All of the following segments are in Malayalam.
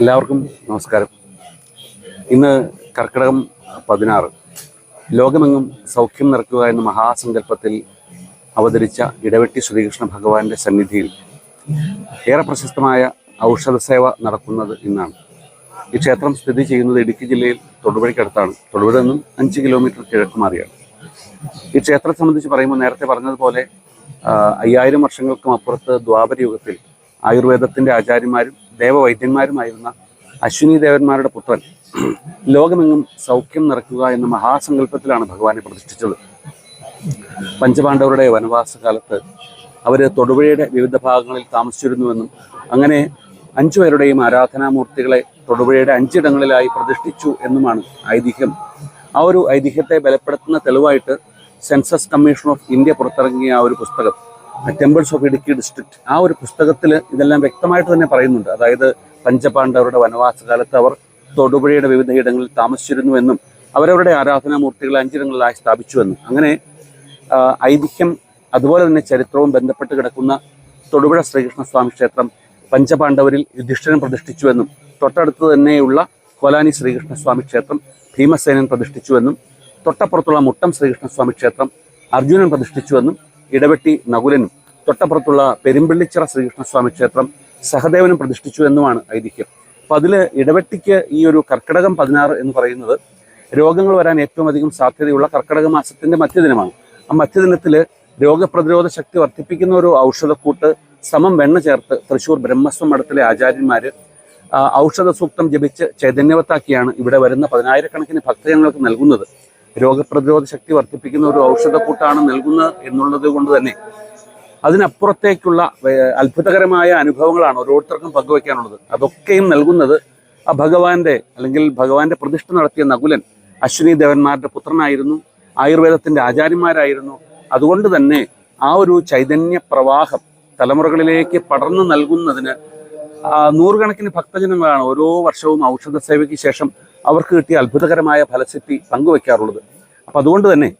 എല്ലാവർക്കും നമസ്കാരം. ഇന്ന് കർക്കിടകം പതിനാറ്. ലോകമെങ്ങും സൗഖ്യം നിറക്കുക എന്ന മഹാസങ്കല്പത്തിൽ അവതരിച്ച ഇടവെട്ടി ശ്രീകൃഷ്ണ ഭഗവാന്റെ സന്നിധിയിൽ ഏറെ പ്രശസ്തമായ ഔഷധ സേവ നടക്കുന്നത് ഇന്നാണ്. ഈ ക്ഷേത്രം സ്ഥിതി ചെയ്യുന്നത് ഇടുക്കി ജില്ലയിൽ തൊടുപുഴയ്ക്കടുത്താണ്. തൊടുപുഴ നിന്നും അഞ്ച് കിലോമീറ്റർ കിഴക്ക് മാറിയാണ്. ഈ ക്ഷേത്രം സംബന്ധിച്ച് പറയുമ്പോൾ നേരത്തെ പറഞ്ഞതുപോലെ അയ്യായിരം വർഷങ്ങൾക്കും അപ്പുറത്ത് ദ്വാപര യുഗത്തിൽ ആയുർവേദത്തിന്റെ ആചാര്യന്മാരും ദേവവൈദ്യന്മാരുമായിരുന്ന അശ്വിനി ദേവന്മാരുടെ പുത്രൻ. ലോകമെങ്ങും സൗഖ്യം നിറയ്ക്കുക എന്ന മഹാസങ്കല്പത്തിലാണ് ഭഗവാനെ പ്രതിഷ്ഠിച്ചത്. പഞ്ചപാണ്ഡവരുടെ വനവാസകാലത്ത് അവർ തൊടുപുഴയുടെ വിവിധ ഭാഗങ്ങളിൽ താമസിച്ചിരുന്നുവെന്നും അങ്ങനെ അഞ്ചു പേരുടെയും ആരാധനാമൂർത്തികളെ തൊടുപുഴയുടെ അഞ്ചിടങ്ങളിലായി പ്രതിഷ്ഠിച്ചു എന്നുമാണ് ഐതിഹ്യം. ആ ഒരു ഐതിഹ്യത്തെ ബലപ്പെടുത്തുന്ന തെളിവായിട്ട് സെൻസസ് കമ്മീഷൻ ഓഫ് ഇന്ത്യ പുറത്തിറങ്ങിയ ആ ഒരു പുസ്തകം ടെമ്പിൾസ് ഓഫ് ഇടുക്കി ഡിസ്ട്രിക്ട് ആ ഒരു പുസ്തകത്തിൽ ഇതെല്ലാം വ്യക്തമായിട്ട് തന്നെ പറയുന്നുണ്ട്. അതായത് പഞ്ചപാണ്ഡവരുടെ വനവാസകാലത്ത് അവർ തൊടുപുഴയുടെ വിവിധ ഇടങ്ങളിൽ താമസിച്ചിരുന്നുവെന്നും അവരവരുടെ ആരാധനാമൂർത്തികളെ അഞ്ചിടങ്ങളിലായി സ്ഥാപിച്ചുവെന്നും അങ്ങനെ ഐതിഹ്യം അതുപോലെ തന്നെ ചരിത്രവും ബന്ധപ്പെട്ട് കിടക്കുന്ന തൊടുപുഴ ശ്രീകൃഷ്ണസ്വാമി ക്ഷേത്രം പഞ്ചപാണ്ഡവരിൽ യുധിഷ്ഠിരൻ പ്രതിഷ്ഠിച്ചുവെന്നും തൊട്ടടുത്ത് തന്നെയുള്ള കോലാനി ശ്രീകൃഷ്ണസ്വാമി ക്ഷേത്രം ഭീമസേനൻ പ്രതിഷ്ഠിച്ചുവെന്നും തൊട്ടപ്പുറത്തുള്ള മുട്ടം ശ്രീകൃഷ്ണസ്വാമി ക്ഷേത്രം അർജുനൻ പ്രതിഷ്ഠിച്ചുവെന്നും ഇടവെട്ടി നകുലനും തൊട്ടപ്പുറത്തുള്ള പെരുമ്പള്ളിച്ചിറ ശ്രീകൃഷ്ണസ്വാമി ക്ഷേത്രം സഹദേവനും പ്രതിഷ്ഠിച്ചു എന്നുമാണ് ഐതിഹ്യം. അപ്പം അതിൽ ഇടവെട്ടിക്ക് ഈ ഒരു കർക്കിടകം പതിനാറ് എന്ന് പറയുന്നത് രോഗങ്ങൾ വരാൻ ഏറ്റവും അധികം സാധ്യതയുള്ള കർക്കിടക മാസത്തിന്റെ മധ്യദിനമാണ്. ആ മധ്യദിനത്തിൽ രോഗപ്രതിരോധ ശക്തി വർദ്ധിപ്പിക്കുന്ന ഒരു ഔഷധക്കൂട്ട് സമം വെണ്ണ ചേർത്ത് തൃശ്ശൂർ ബ്രഹ്മസ്വം മഠത്തിലെ ആചാര്യന്മാർ ഔഷധ സൂക്തം ജപിച്ച് ചൈതന്യവത്താക്കിയാണ് ഇവിടെ വരുന്ന പതിനായിരക്കണക്കിന് ഭക്തജനങ്ങൾക്ക് നൽകുന്നത്. രോഗപ്രതിരോധ ശക്തി വർദ്ധിപ്പിക്കുന്ന ഒരു ഔഷധക്കൂട്ടാണ് നൽകുന്നത് എന്നുള്ളത് കൊണ്ട് തന്നെ അതിനപ്പുറത്തേക്കുള്ള അത്ഭുതകരമായ അനുഭവങ്ങളാണ് ഓരോരുത്തർക്കും പങ്കുവയ്ക്കാനുള്ളത്. അതൊക്കെയും നൽകുന്നത് ആ ഭഗവാന്റെ അല്ലെങ്കിൽ ഭഗവാന്റെ പ്രതിഷ്ഠ നടത്തിയ നകുലൻ അശ്വിനി ദേവന്മാരുടെ പുത്രനായിരുന്നു ആയുർവേദത്തിന്റെ ആചാര്യന്മാരായിരുന്നു. അതുകൊണ്ട് തന്നെ ആ ഒരു ചൈതന്യ പ്രവാഹം തലമുറകളിലേക്ക് പടർന്നു നൽകുന്നതിന് നൂറുകണക്കിന് ഭക്തജനങ്ങളാണ് ഓരോ വർഷവും ഔഷധ സേവയ്ക്ക് ശേഷം അവർക്ക് കിട്ടിയ അത്ഭുതകരമായ ഫലസിദ്ധി പങ്കുവയ്ക്കാറുള്ളത് അപ്പം അതുകൊണ്ട് തന്നെ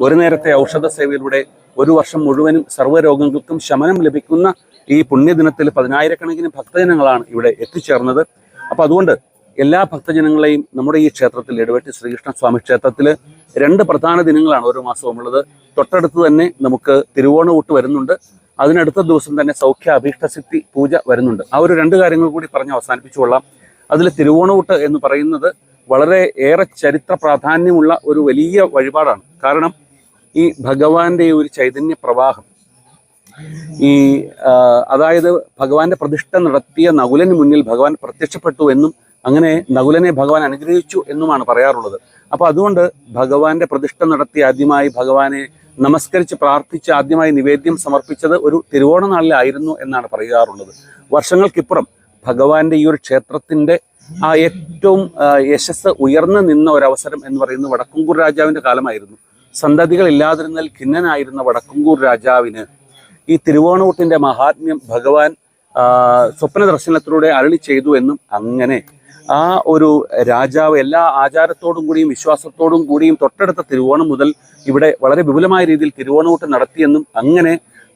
ഒരു നേരത്തെ ഔഷധ സേവയിലൂടെ ഒരു വർഷം മുഴുവനും സർവരോഗങ്ങൾക്കും ശമനം ലഭിക്കുന്ന ഈ പുണ്യദിനത്തിൽ പതിനായിരക്കണക്കിന് ഭക്തജനങ്ങളാണ് ഇവിടെ എത്തിച്ചേർന്നത്. അപ്പം അതുകൊണ്ട് എല്ലാ ഭക്തജനങ്ങളെയും നമ്മുടെ ഈ ക്ഷേത്രത്തിൽ ഇടവെട്ടി ശ്രീകൃഷ്ണ സ്വാമി ക്ഷേത്രത്തിൽ രണ്ട് പ്രധാന ദിനങ്ങളാണ് ഓരോ മാസവും ഉള്ളത് തൊട്ടടുത്ത് തന്നെ നമുക്ക് തിരുവോണ വരുന്നുണ്ട്. അതിനടുത്ത ദിവസം തന്നെ സൗഖ്യ അഭീഷ്ടസിദ്ധി പൂജ വരുന്നുണ്ട്. ആ ഒരു രണ്ട് കാര്യങ്ങൾ കൂടി പറഞ്ഞ് അവസാനിപ്പിച്ചുകൊള്ളാം അതിൽ തിരുവോണൂട്ട് എന്ന് പറയുന്നത് വളരെ ഏറെ ചരിത്ര പ്രാധാന്യമുള്ള ഒരു വലിയ വഴിപാടാണ്. കാരണം ഈ ഭഗവാന്റെ ഒരു ചൈതന്യ പ്രവാഹം ഈ അതായത് ഭഗവാന്റെ പ്രതിഷ്ഠ നടത്തിയ നകുലന് മുന്നിൽ ഭഗവാൻ പ്രത്യക്ഷപ്പെട്ടു എന്നും അങ്ങനെ നകുലനെ ഭഗവാൻ അനുഗ്രഹിച്ചു എന്നുമാണ് പറയാറുള്ളത്. അപ്പൊ അതുകൊണ്ട് ഭഗവാന്റെ പ്രതിഷ്ഠ നടത്തി ആദ്യമായി ഭഗവാനെ നമസ്കരിച്ച് പ്രാർത്ഥിച്ച് ആദ്യമായി നിവേദ്യം സമർപ്പിച്ചത് ഒരു തിരുവോണ നാളിലായിരുന്നു എന്നാണ് പറയാറുള്ളത്. വർഷങ്ങൾക്കിപ്പുറം ഭഗവാന്റെ ഈ ഒരു ക്ഷേത്രത്തിന്റെ ആ ഏറ്റവും യശസ് ഉയർന്നു നിന്ന ഒരവസരം എന്ന് പറയുന്നത് വടക്കുംകൂർ രാജാവിന്റെ കാലമായിരുന്നു. സന്തതികൾ ഇല്ലാതിരുന്നാൽ ഖിന്നനായിരുന്ന വടക്കുംകൂർ രാജാവിന് ഈ തിരുവോണൂട്ടിന്റെ മഹാത്മ്യം ഭഗവാൻ സ്വപ്ന ദർശനത്തിലൂടെ അരളി ചെയ്തു എന്നും അങ്ങനെ ആ ഒരു രാജാവ് എല്ലാ ആചാരത്തോടും കൂടിയും വിശ്വാസത്തോടും കൂടിയും തൊട്ടടുത്ത തിരുവോണം മുതൽ ഇവിടെ വളരെ വിപുലമായ രീതിയിൽ തിരുവോണൂട്ട് നടത്തിയെന്നും അങ്ങനെ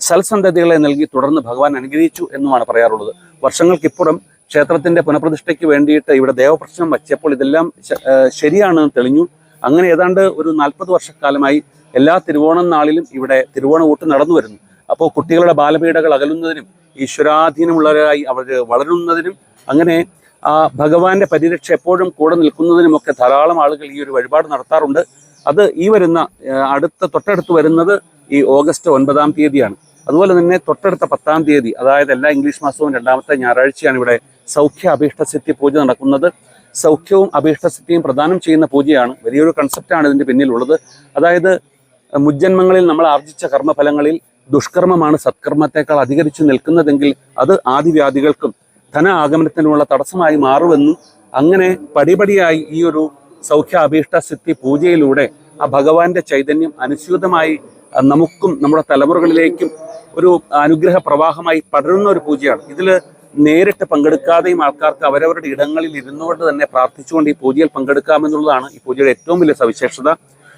സൽസന്തതികളെ നൽകി തുടർന്ന് ഭഗവാൻ അനുഗ്രഹിച്ചു എന്നുമാണ് പറയാറുള്ളത്. വർഷങ്ങൾക്കിപ്പുറം ക്ഷേത്രത്തിന്റെ പുനഃപ്രതിഷ്ഠയ്ക്ക് വേണ്ടിയിട്ട് ഇവിടെ ദേവപ്രശ്നം വച്ചപ്പോൾ ഇതെല്ലാം ശരിയാണ് ശരിയാണെന്ന് തെളിഞ്ഞു. അങ്ങനെ ഏതാണ്ട് ഒരു നാൽപ്പത് വർഷക്കാലമായി എല്ലാ തിരുവോണം നാളിലും ഇവിടെ തിരുവോണ ഊട്ട് നടന്നു വരുന്നു. അപ്പോൾ കുട്ടികളുടെ ബാലപീഠകൾ അകലുന്നതിനും ഈശ്വരാധീനമുള്ളവരായി അവർ വളരുന്നതിനും അങ്ങനെ ആ ഭഗവാന്റെ പരിരക്ഷ എപ്പോഴും കൂടെ നിൽക്കുന്നതിനുമൊക്കെ ധാരാളം ആളുകൾ ഈ ഒരു വഴിപാട് നടത്താറുണ്ട്. അത് ഈ വരുന്ന അടുത്ത തൊട്ടടുത്ത് വരുന്നത് ഈ ഓഗസ്റ്റ് ഒൻപതാം തീയതിയാണ്. അതുപോലെ തന്നെ തൊട്ടടുത്ത പത്താം തീയതി അതായത് എല്ലാ ഇംഗ്ലീഷ് മാസവും രണ്ടാമത്തെ ഞായറാഴ്ചയാണ് ഇവിടെ സൗഖ്യ അഭീഷ്ടസിദ്ധി പൂജ നടക്കുന്നത്. സൗഖ്യവും അഭീഷ്ടസിദ്ധിയും പ്രദാനം ചെയ്യുന്ന പൂജയാണ്. വലിയൊരു കൺസെപ്റ്റാണ് ഇതിന്റെ പിന്നിലുള്ളത്. അതായത് മുജ്ജന്മങ്ങളിൽ നമ്മൾ ആർജിച്ച കർമ്മഫലങ്ങളിൽ ദുഷ്കർമ്മമാണ് സത്കർമ്മത്തെക്കാൾ അധികരിച്ചു നിൽക്കുന്നതെങ്കിൽ അത് ആദിവ്യാധികൾക്കും ധന ആഗമനത്തിനുമുള്ള തടസ്സമായി മാറുമെന്നും അങ്ങനെ പടിപടിയായി ഈ ഒരു സൗഖ്യ അഭീഷ്ട സിദ്ധി പൂജയിലൂടെ ആ ഭഗവാന്റെ ചൈതന്യം അനുസ്യൂതമായി നമുക്കും നമ്മുടെ തലമുറകളിലേക്കും ഒരു അനുഗ്രഹ പ്രവാഹമായി പടരുന്ന ഒരു പൂജയാണ്. ഇതിൽ നേരിട്ട് പങ്കെടുക്കാതെയും ആൾക്കാർക്ക് അവരവരുടെ ഇടങ്ങളിൽ ഇരുന്നുകൊണ്ട് തന്നെ പ്രാർത്ഥിച്ചുകൊണ്ട് ഈ പൂജയിൽ പങ്കെടുക്കാമെന്നുള്ളതാണ് ഈ പൂജയുടെ ഏറ്റവും വലിയ സവിശേഷത.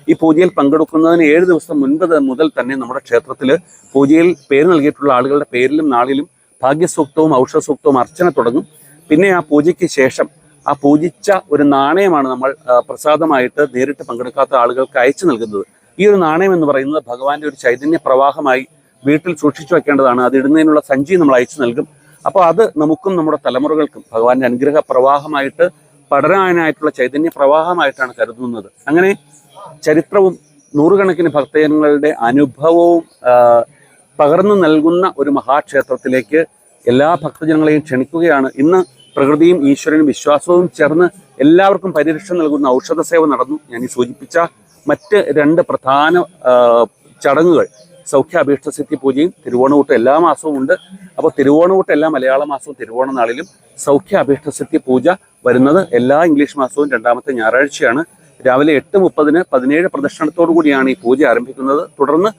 ഈ പൂജയിൽ പങ്കെടുക്കുന്നതിന് ഏഴ് ദിവസം മുൻപ് മുതൽ തന്നെ നമ്മുടെ ക്ഷേത്രത്തിൽ പൂജയിൽ പേര് നൽകിയിട്ടുള്ള ആളുകളുടെ പേരിലും നാളിലും ഭാഗ്യസൂക്തവും ഔഷധസൂക്തവും അർച്ചന തുടങ്ങും. പിന്നെ ആ പൂജയ്ക്ക് ശേഷം ആ പൂജിച്ച ഒരു നാണയമാണ് നമ്മൾ പ്രസാദമായിട്ട് നേരിട്ട് പങ്കെടുക്കാത്ത ആളുകൾക്ക് അയച്ചു നൽകുന്നത്. ഈ ഒരു നാണയം എന്ന് പറയുന്നത് ഭഗവാന്റെ ഒരു ചൈതന്യ പ്രവാഹമായി വീട്ടിൽ സൂക്ഷിച്ചു വെക്കേണ്ടതാണ്. അത് ഇടുന്നതിനുള്ള സഞ്ചി നമ്മൾ അയച്ചു നൽകും. അപ്പോൾ അത് നമുക്കും നമ്മുടെ തലമുറകൾക്കും ഭഗവാന്റെ അനുഗ്രഹ പ്രവാഹമായിട്ട് പടരാനായിട്ടുള്ള ചൈതന്യ പ്രവാഹമായിട്ടാണ് കരുതുന്നത്. അങ്ങനെ ചരിത്രവും നൂറുകണക്കിന് ഭക്തജനങ്ങളുടെ അനുഭവവും പകർന്നു നൽകുന്ന ഒരു മഹാക്ഷേത്രത്തിലേക്ക് എല്ലാ ഭക്തജനങ്ങളെയും ക്ഷണിക്കുകയാണ്. ഇന്ന് പ്രകൃതിയും ഈശ്വരനും വിശ്വാസവും ചേർന്ന് എല്ലാവർക്കും പരിരക്ഷ നൽകുന്ന ഔഷധ സേവ നടന്നു. ഞാൻ ഈ സൂചിപ്പിച്ച മറ്റ് രണ്ട് പ്രധാന ചടങ്ങുകൾ. സൗഖ്യ അഭീഷ്ടസിദ്ധി പൂജയും തിരുവോണകൂട്ട് എല്ലാ മാസവും ഉണ്ട്. അപ്പോൾ തിരുവോണകൂട്ട് എല്ലാ മലയാള മാസവും തിരുവോണ നാളിലും സൗഖ്യ അഭീഷ്ടസിദ്ധി പൂജ വരുന്നത് എല്ലാ ഇംഗ്ലീഷ് മാസവും രണ്ടാമത്തെ ഞായറാഴ്ചയാണ്. രാവിലെ എട്ട് മുപ്പതിന് പതിനേഴ് പ്രദക്ഷിണത്തോടു കൂടിയാണ് ഈ പൂജ ആരംഭിക്കുന്നത്. തുടർന്ന്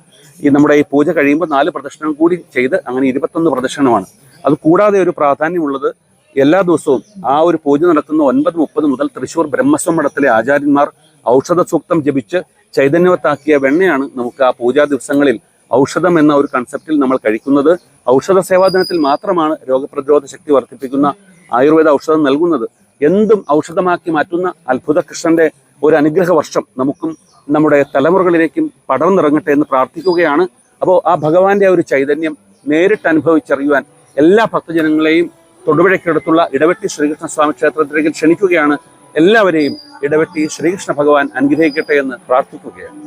ഈ നമ്മുടെ ഈ പൂജ കഴിയുമ്പോൾ നാല് പ്രദക്ഷിണം കൂടി ചെയ്ത് അങ്ങനെ ഇരുപത്തൊന്ന് പ്രദക്ഷിണമാണ്. അത് കൂടാതെ ഒരു പ്രാധാന്യമുള്ളത് എല്ലാ ദിവസവും ആ ഒരു പൂജ നടത്തുന്ന ഒൻപത് മുപ്പത് മുതൽ തൃശ്ശൂർ ബ്രഹ്മസ്വം മഠത്തിലെ ആചാര്യന്മാർ ഔഷധ സൂക്തം ജപിച്ച് ചൈതന്യവത്താക്കിയ വെണ്ണയാണ് നമുക്ക് ആ പൂജാ ദിവസങ്ങളിൽ ഔഷധം എന്ന ഒരു കൺസെപ്റ്റിൽ നമ്മൾ കഴിക്കുന്നത്. ഔഷധ സേവാ ദിനത്തിൽ മാത്രമാണ് രോഗപ്രതിരോധ ശക്തി വർദ്ധിപ്പിക്കുന്ന ആയുർവേദ ഔഷധം നൽകുന്നത്. എന്തും ഔഷധമാക്കി മാറ്റുന്ന അത്ഭുത കൃഷ്ണന്റെ ഒരു അനുഗ്രഹ വർഷം നമുക്കും നമ്മുടെ തലമുറകളിലേക്കും പടർന്നിറങ്ങട്ടെ എന്ന് പ്രാർത്ഥിക്കുകയാണ്. അപ്പോൾ ആ ഭഗവാന്റെ ഒരു ചൈതന്യം നേരിട്ട് അനുഭവിച്ചറിയുവാൻ എല്ലാ ഭക്തജനങ്ങളെയും തൊടുപുഴയ്ക്കടുത്തുള്ള ഇടവെട്ടി ശ്രീകൃഷ്ണ സ്വാമി ക്ഷേത്രത്തിലേക്ക് ക്ഷണിക്കുകയാണ് എല്ലാവരെയും ഇടവെട്ടി ശ്രീകൃഷ്ണ ഭഗവാൻ അനുഗ്രഹിക്കട്ടെ എന്ന് പ്രാർത്ഥിക്കുകയാണ്.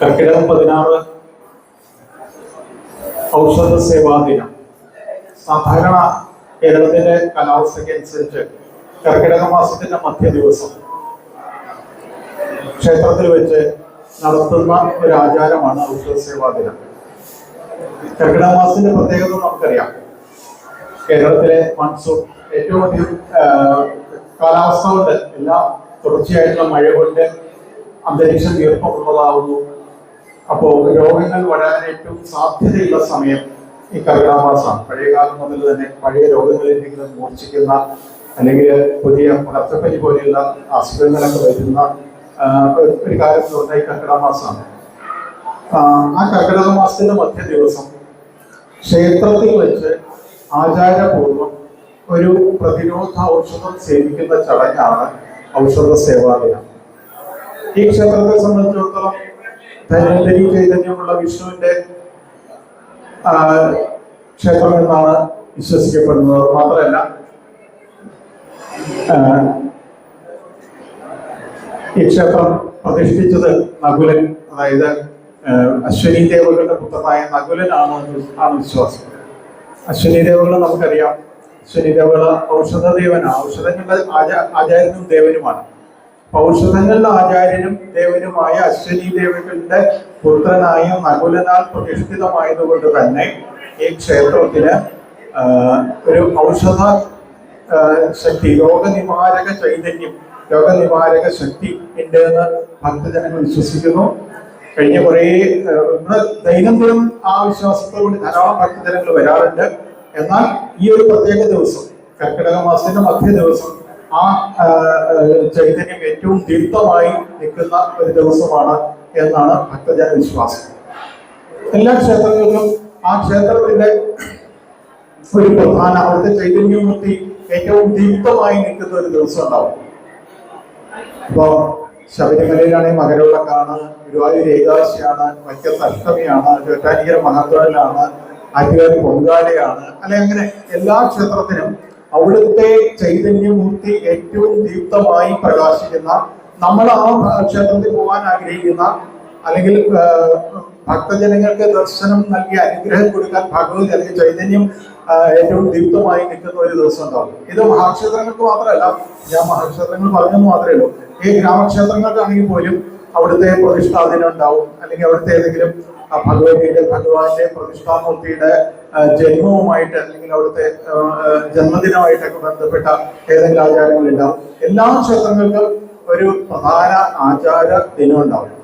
കർക്കിടകം പതിനാറ്. ഔഷധ സേവാ ദിനം. സാധാരണ കേരളത്തിലെ കാലാവസ്ഥയ്ക്ക് അനുസരിച്ച് കർക്കിടക മാസത്തിന്റെ മധ്യ ദിവസം ക്ഷേത്രത്തിൽ വെച്ച് നടത്തുന്ന ഒരു ആചാരമാണ് ഔഷധ സേവാ ദിനം. കർക്കിടക മാസത്തിന്റെ പ്രത്യേകത നമുക്കറിയാം. കേരളത്തിലെ മൺസൂൺ ഏറ്റവും അധികം കാലാവസ്ഥ കൊണ്ട് എല്ലാം തുടർച്ചയായിട്ടുള്ള മഴ കൊണ്ട് അന്തരീക്ഷം ഈർപ്പമുള്ളതാവുന്നു അപ്പോൾ രോഗങ്ങൾ വരാൻ ഏറ്റവും സാധ്യതയുള്ള സമയം ഈ കർക്കിടക മാസമാണ് പഴയകാലം മുതൽ തന്നെ പഴയ രോഗങ്ങളെന്തെങ്കിലും മൂർച്ഛിക്കുന്ന അല്ലെങ്കിൽ പുതിയ പടർച്ചപ്പനി പോലെയുള്ള അസുഖങ്ങളൊക്കെ വരുന്ന ഒരു- കാലത്ത് വന്ന ഈ കർക്കിടക മാസമാണ് ആ, ആ കർക്കിടക മാസത്തിന്റെ മധ്യ ദിവസം ക്ഷേത്രത്തിൽ വെച്ച് ആചാരപൂർവം ഒരു പ്രതിരോധ ഔഷധം സേവിക്കുന്ന ചടങ്ങാണ് ഔഷധ സേവാദിനം ഈ ക്ഷേത്രത്തെ സംബന്ധിച്ചിടത്തോളം ധന്വന്തരി ചൈതന്യമുള്ള വിഷ്ണുവിന്റെ ക്ഷേത്രം എന്നാണ് വിശ്വസിക്കപ്പെടുന്നത്. മാത്രമല്ല ഈ ക്ഷേത്രം പ്രതിഷ്ഠിച്ചത് നകുലൻ അതായത് അശ്വനി ദേവകളുടെ പുത്രനായ നകുലനാണ് ആണ് വിശ്വാസം. അശ്വനി ദേവകൾ നമുക്കറിയാം. ദേവകൾ ഔഷധ ദേവനാണ് ഔഷധങ്ങളുടെ ആചാ ആചാര്യനും ദേവനുമാണ്. ഔഷധങ്ങളുടെ ആചാര്യനും ദേവനുമായ അശ്വനി ദേവികളുടെ പുത്രനായ നകുലനാൽ പ്രതിഷ്ഠിതമായതുകൊണ്ട് തന്നെ ഈ ക്ഷേത്രത്തിന് ഒരു ഔഷധ ശക്തി രോഗനിവാരക ചൈതന്യം രോഗനിവാരക ശക്തി ഉണ്ട് എന്ന് ഭക്തജനങ്ങൾ വിശ്വസിക്കുന്നു. കഴിഞ്ഞ കുറേ ദൈനംദിനം ആ വിശ്വാസത്തോട് ധാരാളം ഭക്തജനങ്ങൾ വരാറുണ്ട്. എന്നാൽ ഈ ഒരു പ്രത്യേക ദിവസം കർക്കിടക മാസത്തിന്റെ മധ്യ ദിവസം ആ ചൈതന്യം ഏറ്റവും തീർത്ഥമായി നിൽക്കുന്ന ഒരു ദിവസമാണ് എന്നാണ് ഭക്തജന വിശ്വാസം എല്ലാ ക്ഷേത്രങ്ങളിലും ആ ക്ഷേത്രത്തിന്റെ ഒരു പ്രധാന അവിടുത്തെ ചൈതന്യമൂർത്തി ഏറ്റവും ദീപ്തമായി നിൽക്കുന്ന ഒരു ദിവസം ഉണ്ടാവും. അപ്പോ ശബരിമലയിലാണെങ്കിൽ മകരവിളക്കാണ് ഗുരുവായൂർ ഏകാദശിയാണ് വൈക്കത്തഷ്ടമിയാണ് ചോറ്റാനിക്കര മഹാത്മാവിലാണ് ആറ്റുകാരി പൊങ്കാലയാണ്. അല്ലെ അങ്ങനെ എല്ലാ ക്ഷേത്രത്തിനും അവിടുത്തെ ചൈതന്യമൂർത്തി ഏറ്റവും ദീപ്തമായി പ്രകാശിക്കുന്ന നമ്മൾ ആ ക്ഷേത്രത്തിൽ പോകാൻ ആഗ്രഹിക്കുന്ന അല്ലെങ്കിൽ ഭക്തജനങ്ങൾക്ക് ദർശനം നൽകി അനുഗ്രഹം കൊടുക്കാൻ ഭഗവതി അല്ലെങ്കിൽ ചൈതന്യം ഏറ്റവും ദീപ്തമായി നിൽക്കുന്ന ഒരു ദിവസം ഉണ്ടാവും. ഇത് മഹാക്ഷേത്രങ്ങൾക്ക് മാത്രമല്ല ഞാൻ മഹാക്ഷേത്രങ്ങൾ പറഞ്ഞെന്ന് മാത്രമേ ഉള്ളൂ. ഈ ഗ്രാമക്ഷേത്രങ്ങൾക്കാണെങ്കിൽ പോലും അവിടുത്തെ പ്രതിഷ്ഠാദിനം ഉണ്ടാവും അല്ലെങ്കിൽ അവിടുത്തെ ഏതെങ്കിലും ഭഗവതിയുടെ ഭഗവാന്റെ പ്രതിഷ്ഠാമൂർത്തിയുടെ ജന്മവുമായിട്ട് അല്ലെങ്കിൽ അവിടുത്തെ ജന്മദിനമായിട്ടൊക്കെ ബന്ധപ്പെട്ട ഏതെങ്കിലും ആചാരങ്ങൾ ഉണ്ടാവും എല്ലാ ക്ഷേത്രങ്ങൾക്കും ഒരു പ്രധാന ആചാര ദിനം ഉണ്ടാവും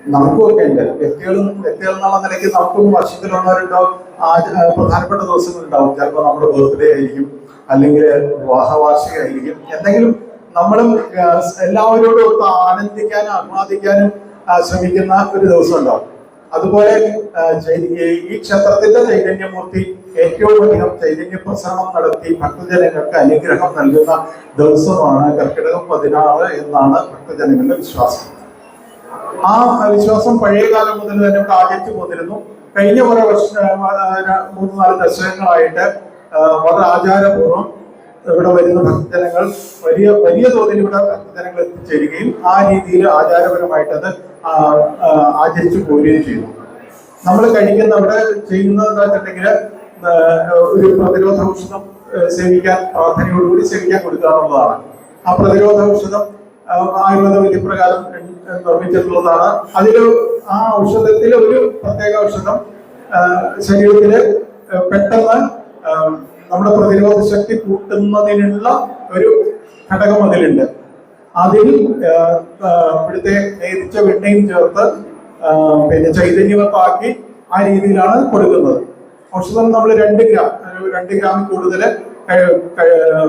നമുക്കൊക്കെ ഉണ്ട്. വ്യക്തികളും വ്യക്തികൾ എന്നുള്ള നിലയ്ക്ക് നമുക്കും വർഷത്തിൽ ആ പ്രധാനപ്പെട്ട ദിവസങ്ങൾ ഉണ്ടാവും ചിലപ്പോൾ നമ്മുടെ ബർത്ത്ഡേ ആയിരിക്കും. അല്ലെങ്കിൽ വിവാഹ വാർഷികമായിരിക്കും എന്തെങ്കിലും നമ്മളും എല്ലാവരോടും ഒത്ത് ആനന്ദിക്കാനും ആഹ്ലാദിക്കാനും ശ്രമിക്കുന്ന ഒരു ദിവസം ഉണ്ടാവും. അതുപോലെ ഈ- ക്ഷേത്രത്തിന്റെ ചൈതന്യമൂർത്തി ഏറ്റവും അധികം ചൈതന്യ പ്രസരണം നടത്തി ഭക്തജനങ്ങൾക്ക് അനുഗ്രഹം നൽകുന്ന ദിവസമാണ് കർക്കിടകം പതിനാറ് എന്നാണ് ഭക്തജനങ്ങളുടെ വിശ്വാസം. ആ വിശ്വാസം പഴയ കാലം മുതൽ തന്നെ ആചരിച്ചു പോന്നിരുന്നു. കഴിഞ്ഞ കുറെ വർഷ മൂന്ന് നാല് ദശകങ്ങളായിട്ട് വളരെ ആചാരപൂർവം ഇവിടെ വരുന്ന ഭക്തജനങ്ങൾ വലിയ വലിയ തോതിൽ ഇവിടെ ഭക്തജനങ്ങൾ എത്തിച്ചേരുകയും ആ രീതിയിൽ ആചാരപരമായിട്ടത് അത് ആചരിച്ചു പോരുകയും ചെയ്തു. നമ്മൾ കഴിക്കുന്ന അവിടെ ചെയ്യുന്നത് എന്താ വെച്ചിട്ടുണ്ടെങ്കിൽ ഒരു പ്രതിരോധ ഔഷധം സേവിക്കാൻ പ്രാർത്ഥനയോടുകൂടി സേവിക്കാൻ കൊടുക്കുക എന്നുള്ളതാണ്. ആ പ്രതിരോധ ഔഷധം ആയുർവേദ വിധിപ്രകാരം നിർമ്മിച്ചിട്ടുള്ളതാണ്. അതിൽ ആ ഔഷധത്തിൽ ഒരു പ്രത്യേക ഔഷധം ശരീരത്തിൽ പെട്ടെന്ന് നമ്മുടെ പ്രതിരോധ ശക്തി കൂട്ടുന്നതിനുള്ള ഒരു ഘടകം അതിലുണ്ട്. അതിൽ ഇവിടുത്തെ നേരിച്ച വെണ്ണയും ചേർത്ത് പിന്നെ ചൈതന്യവത്താക്കി ആ രീതിയിലാണ് കൊടുക്കുന്നത്. ഔഷധം നമ്മൾ രണ്ട് ഗ്രാം രണ്ട് ഗ്രാം കൂടുതൽ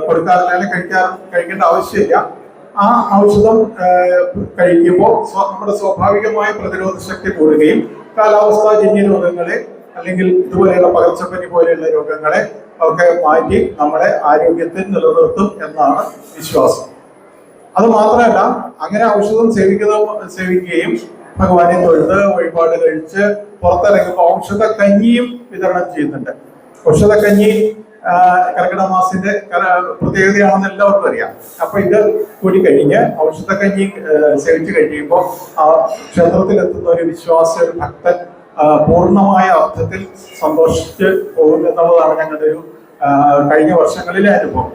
കൊടുക്കാറില്ല അല്ലെങ്കിൽ കഴിക്കാൻ കഴിക്കേണ്ട ആവശ്യമില്ല. ആ ഔഷധം കഴിക്കുമ്പോൾ നമ്മുടെ സ്വാഭാവികമായ പ്രതിരോധ ശക്തി കൂടുകയും കാലാവസ്ഥാജന്യ രോഗങ്ങളെ അല്ലെങ്കിൽ ഇതുപോലെയുള്ള പകർച്ചപ്പനി പോലെയുള്ള രോഗങ്ങളെ ഒക്കെ മാറ്റി നമ്മുടെ ആരോഗ്യത്തിൽ നിലനിർത്തും എന്നാണ് വിശ്വാസം. അത് മാത്രമല്ല അങ്ങനെ ഔഷധം സേവിക്കുന്ന സേവിക്കുകയും ഭഗവാനെ തൊഴുത് വഴിപാട് കഴിച്ച് പുറത്തിറങ്ങുമ്പോൾ ഔഷധ കഞ്ഞിയും വിതരണം ചെയ്യുന്നുണ്ട്. ഔഷധ കഞ്ഞി കർക്കിടക പ്രത്യേകതയാണെന്ന് എല്ലാവർക്കും അറിയാം. അപ്പൊ ഇത് കൂടി കഴിഞ്ഞ് ഔഷധ കഞ്ഞി സേവിച്ച് കഴിയുമ്പോൾ ആ ക്ഷേത്രത്തിൽ എത്തുന്ന ഒരു വിശ്വാസ ഒരു ഭക്തൻ പൂർണമായ അർത്ഥത്തിൽ സന്തോഷിച്ച് പോകും എന്നുള്ളതാണ് ഞങ്ങളുടെ ഒരു കഴിഞ്ഞ വർഷങ്ങളിലെ അനുഭവം.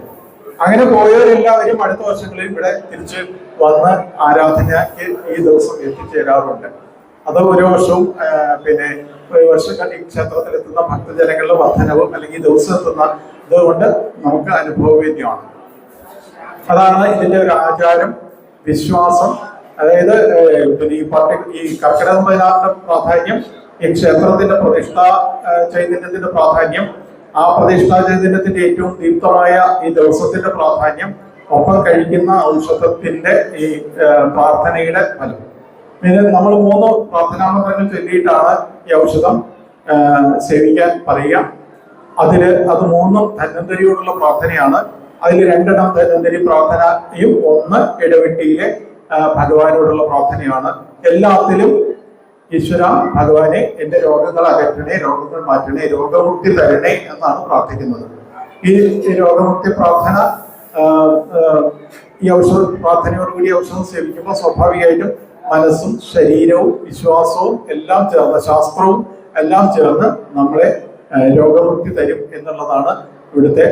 അങ്ങനെ പോയവരെല്ലാവരും അടുത്ത വർഷങ്ങളിൽ ഇവിടെ തിരിച്ച് വന്ന് ആരാധനയ്ക്ക് ഈ ദിവസം എത്തിച്ചേരാറുണ്ട്. അത് ഓരോ വർഷവും പിന്നെ ഒരു വർഷം ഈ ക്ഷേത്രത്തിൽ എത്തുന്ന ഭക്തജനങ്ങളുടെ വർധനവും അല്ലെങ്കിൽ ദിവസം എത്തുന്ന ഇതുകൊണ്ട് നമുക്ക് അനുഭവവേദ്യമാണ്. അതാണ് ഇതിന്റെ ഒരു ആചാരം വിശ്വാസം. അതായത് ഈ പാർട്ടി ഈ കർക്കിടക പതിനാറിന്റെ പ്രാധാന്യം ഈ ക്ഷേത്രത്തിന്റെ പ്രതിഷ്ഠാ ചൈതന്യത്തിന്റെ പ്രാധാന്യം ആ പ്രതിഷ്ഠാ ചൈതന്യത്തിന്റെ ഏറ്റവും ദീപ്തമായ ഈ ദിവസത്തിന്റെ പ്രാധാന്യം ഒപ്പം കഴിക്കുന്ന ഔഷധത്തിന്റെ ഈ പ്രാർത്ഥനയുടെ ഫലം. പിന്നെ നമ്മൾ മൂന്ന് പ്രാർത്ഥനാമന്ത്രങ്ങൾ ചൊല്ലിയിട്ടാണ് ഈ ഔഷധം സേവിക്കാൻ പറയുക. അതിൽ അത് മൂന്നും ധന്വന്തരിയോടുള്ള പ്രാർത്ഥനയാണ്. അതിൽ രണ്ടെണ്ണം ധന്വന്തരി പ്രാർത്ഥനയും ഒന്ന് ഇടവെട്ടിയിലെ ഭഗവാനോടുള്ള പ്രാർത്ഥനയാണ്. എല്ലാത്തിലും ഈശ്വര ഭഗവാനെ എന്റെ രോഗങ്ങൾ അകറ്റണേ രോഗങ്ങൾ മാറ്റണേ രോഗമുക്തി തരണേ എന്നാണ് പ്രാർത്ഥിക്കുന്നത്. ഈ രോഗമുക്തി പ്രാർത്ഥന ഈ ഔഷധ പ്രാർത്ഥനയോടുകൂടി ഔഷധം സേവിക്കുമ്പോൾ സ്വാഭാവികമായിട്ടും മനസ്സും ശരീരവും വിശ്വാസവും എല്ലാം ചേർന്ന് ശാസ്ത്രവും എല്ലാം ചേർന്ന് നമ്മളെ രോഗമുക്തി തരും എന്നുള്ളതാണ് ഇവിടുത്തെ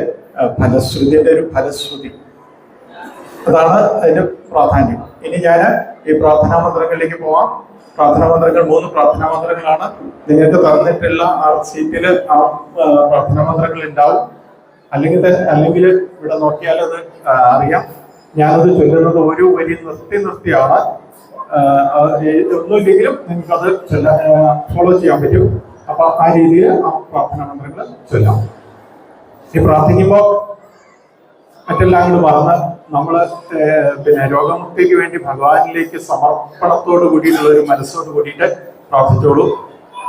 ഫലശ്രുതിയുടെ ഒരു ഫലശ്രുതി. അതാണ് അതിന്റെ പ്രാധാന്യം. ഇനി ഞാൻ ഈ പ്രാർത്ഥനാ മന്ത്രങ്ങളിലേക്ക് പോവാം. പ്രാർത്ഥനാ മന്ത്രങ്ങൾ മൂന്ന് പ്രാർത്ഥനാ മന്ത്രങ്ങളാണ് നിങ്ങൾക്ക് തന്നിട്ടുള്ള ആ സീറ്റിൽ ആ പ്രാർത്ഥനാ മന്ത്രങ്ങൾ ഉണ്ടാവും. അല്ലെങ്കിൽ അല്ലെങ്കിൽ ഇവിടെ നോക്കിയാൽ അത് അറിയാം. ഞാനത് ചൊല്ലുന്നത് ഒരു വരി നിർത്തി നിർത്തിയാണ്. ഒന്നുമില്ലെങ്കിലും നിങ്ങൾക്കത് ഫോളോ ചെയ്യാൻ പറ്റും. അപ്പൊ ആ രീതിയിൽ ആ പ്രാർത്ഥനാ മന്ത്രങ്ങൾ ചൊല്ലാം. ഈ പ്രാർത്ഥിക്കുമ്പോൾ മറ്റെല്ലാം കൂടി മറന്ന് നമ്മൾ പിന്നെ രോഗമുക്തിക്ക് വേണ്ടി ഭഗവാനിലേക്ക് സമർപ്പണത്തോട് കൂടിയിട്ടുള്ള ഒരു മനസ്സോട് കൂടിയിട്ട് പ്രാർത്ഥിച്ചോളൂ.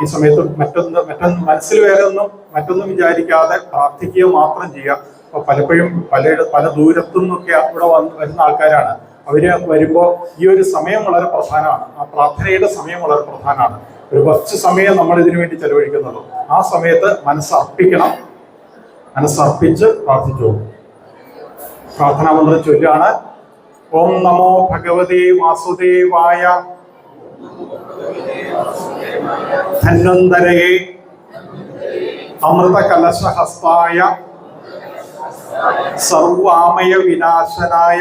ഈ സമയത്ത് മറ്റൊന്ന് മറ്റൊന്ന് മനസ്സിൽ വേറെ ഒന്നും മറ്റൊന്നും വിചാരിക്കാതെ പ്രാർത്ഥിക്കുക മാത്രം ചെയ്യുക. അപ്പൊ പലപ്പോഴും പല പല ദൂരത്തു നിന്നൊക്കെ ഇവിടെ വന്ന് വരുന്ന ആൾക്കാരാണ്. അവർ വരുമ്പോൾ ഈ ഒരു സമയം വളരെ പ്രധാനമാണ്. ആ പ്രാർത്ഥനയുടെ സമയം വളരെ പ്രധാനമാണ്. ഒരു കുറച്ച് സമയം നമ്മൾ ഇതിനു വേണ്ടി ചെലവഴിക്കുന്നുള്ളൂ. ആ സമയത്ത് മനസ്സർപ്പിക്കണം. മനസ്സർപ്പിച്ച് പ്രാർത്ഥിച്ചു പ്രാർത്ഥനാ മന്ത്രം ചൊല്ലാണ് ഓം നമോ ഭഗവതി വാസുദേവായ ധന്വന്തരയെ അമൃത കലശഹസ്തായ സർവാമയ വിനാശനായ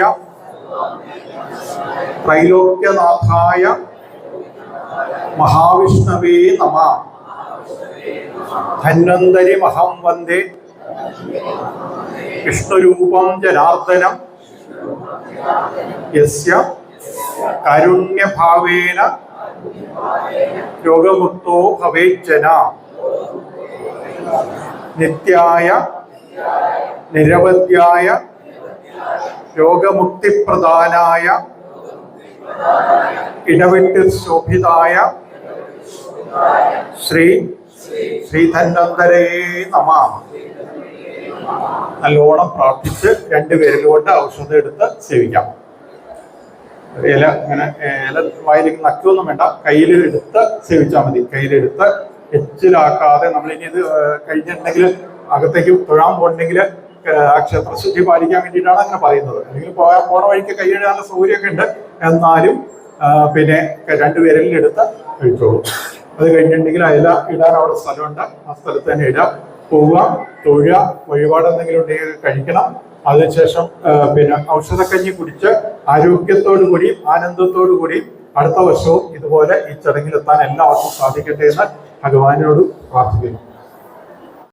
ത്രൈലോക്യനാഥായ മഹാവിഷ്ണവേ നമ. ധന്വന്തരി മഹം വന്ദേ. വിഷ്ണുരൂപം ജനാർദ്ദനം യസ്യ കാരുണ്യഭാവേന രോഗമുക്തോ ഭവേജന നിത്യായ നിരവധ്യായ രോഗമുക്തിപ്രദാനായ ഇടവിട്ട് ശോഭിതായ ശ്രീ ശ്രീധന്വന്തരേ നമ. നല്ലോണം പ്രാർത്ഥിച്ച് രണ്ടുപേരിലോട്ട് ഔഷധം എടുത്ത് സേവിക്കാം. ഇല ഇങ്ങനെ ഇല വായിലേക്ക് നക്കൊന്നും വേണ്ട. കയ്യിൽ എടുത്ത് സേവിച്ചാൽ മതി. കയ്യിലെടുത്ത് എച്ചിലാക്കാതെ നമ്മളിനി ഇത് കഴിഞ്ഞിട്ടുണ്ടെങ്കിൽ അകത്തേക്ക് തൊഴാൻ പോകണമെങ്കിൽ ആ ക്ഷേത്രശുദ്ധി പാലിക്കാൻ വേണ്ടിയിട്ടാണ് അങ്ങനെ പറയുന്നത്. അല്ലെങ്കിൽ പോണ വഴിക്ക് കൈയിടാനുള്ള സൗകര്യമൊക്കെ ഉണ്ട്. എന്നാലും പിന്നെ രണ്ടുപേരിൽ എടുത്ത് കഴിച്ചോളൂ അത് കഴിഞ്ഞിട്ടുണ്ടെങ്കിൽ ഇല ഇടാൻ അവിടെ സ്ഥലമുണ്ട്. ആ സ്ഥലത്ത് തന്നെ ഇടാം. പോവുക തൊഴുക വഴിപാട് എന്തെങ്കിലും ഉണ്ടെങ്കിൽ കഴിക്കണം. അതിനുശേഷം പിന്നെ ഔഷധക്കഞ്ഞി കുടിച്ച് ആരോഗ്യത്തോടു കൂടിയും ആനന്ദത്തോടു കൂടിയും അടുത്ത വർഷവും ഇതുപോലെ ഈ ചടങ്ങിലെത്താൻ എല്ലാവർക്കും സാധിക്കട്ടെ എന്ന് ഭഗവാനോട് പ്രാർത്ഥിക്കുന്നു.